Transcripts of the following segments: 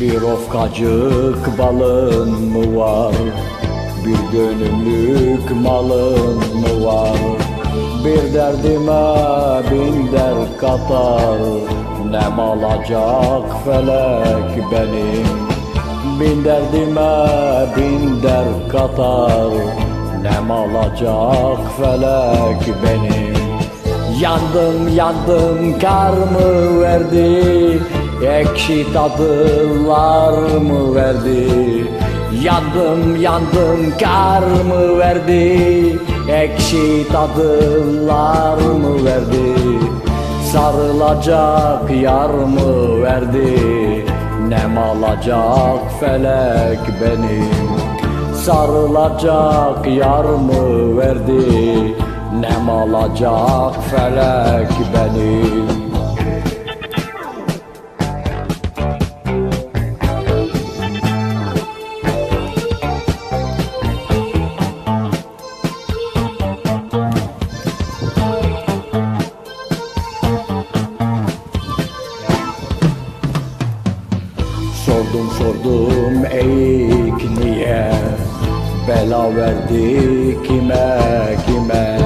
Bir ofkacık balın mı var? Bir dönümlük malın mı var? Bir derdime bin dert katar Ne alacak felek benim? Bin derdime bin dert katar Nem alacak felek benim? Yandım yandım kar mı verdi Ekşi tadılar mı verdi? Yandım yandım kar mı verdi? Ekşi tadılar mı verdi? Sarılacak yar mı verdi? Nem alacak felek benim? Sarılacak yar mı verdi? Nem alacak felek benim Sordum eğik niye Bela verdi? Kime kime?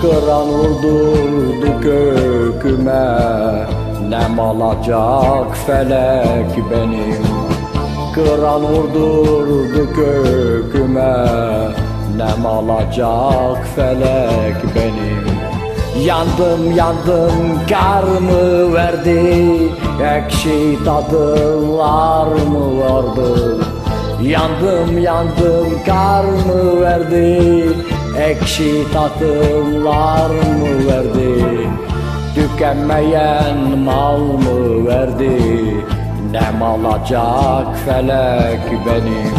Kıran vurdurdu köküme Nem alacak felek benim? Kıran vurdurdu köküme Nem alacak felek benim? Yandım yandım kar mı verdi Ekşi tadılar mı vardı? Yandım yandım kar mı verdi? Ekşi tadılar mı verdi? Tükenmeyen mal mı verdi? Nem alacak felek benim?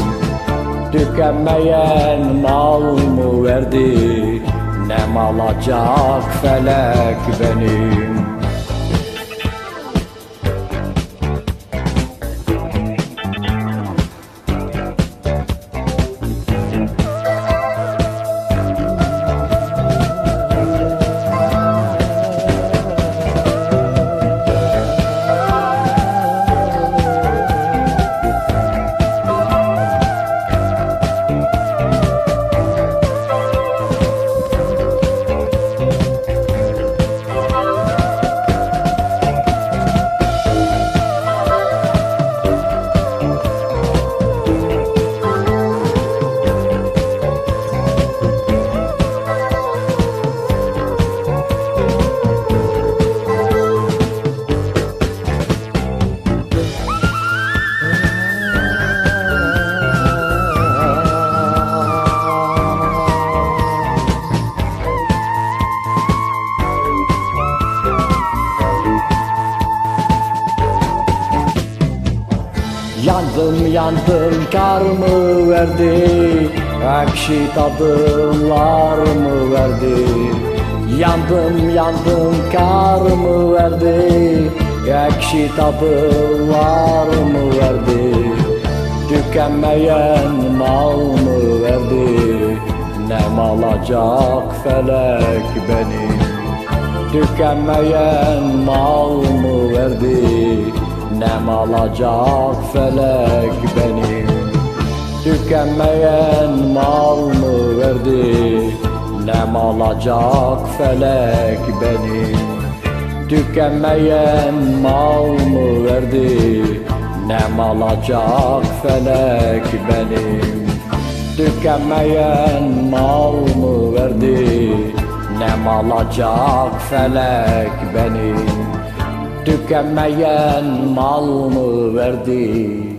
Tükenmeyen mal mı verdi? Nem alacak felek benim Yandım yandım kar mı verdi? Ekşi tadılar mı verdi? Yandım yandım kar mı verdi? Ekşi tadılar mı verdi? Tükenmeyen mal mı verdi? Nem alacak felek benim? Tükenmeyen mal mı verdi alacak felek benim Tükenmeyen mal mı verdi? Nem alacak felek benim Tükenmeyen mal mı verdi? Nem alacak felek benim Tükenmeyen mal mı verdi? Nem alacak felek benim Tükenmeyen mal mı verdi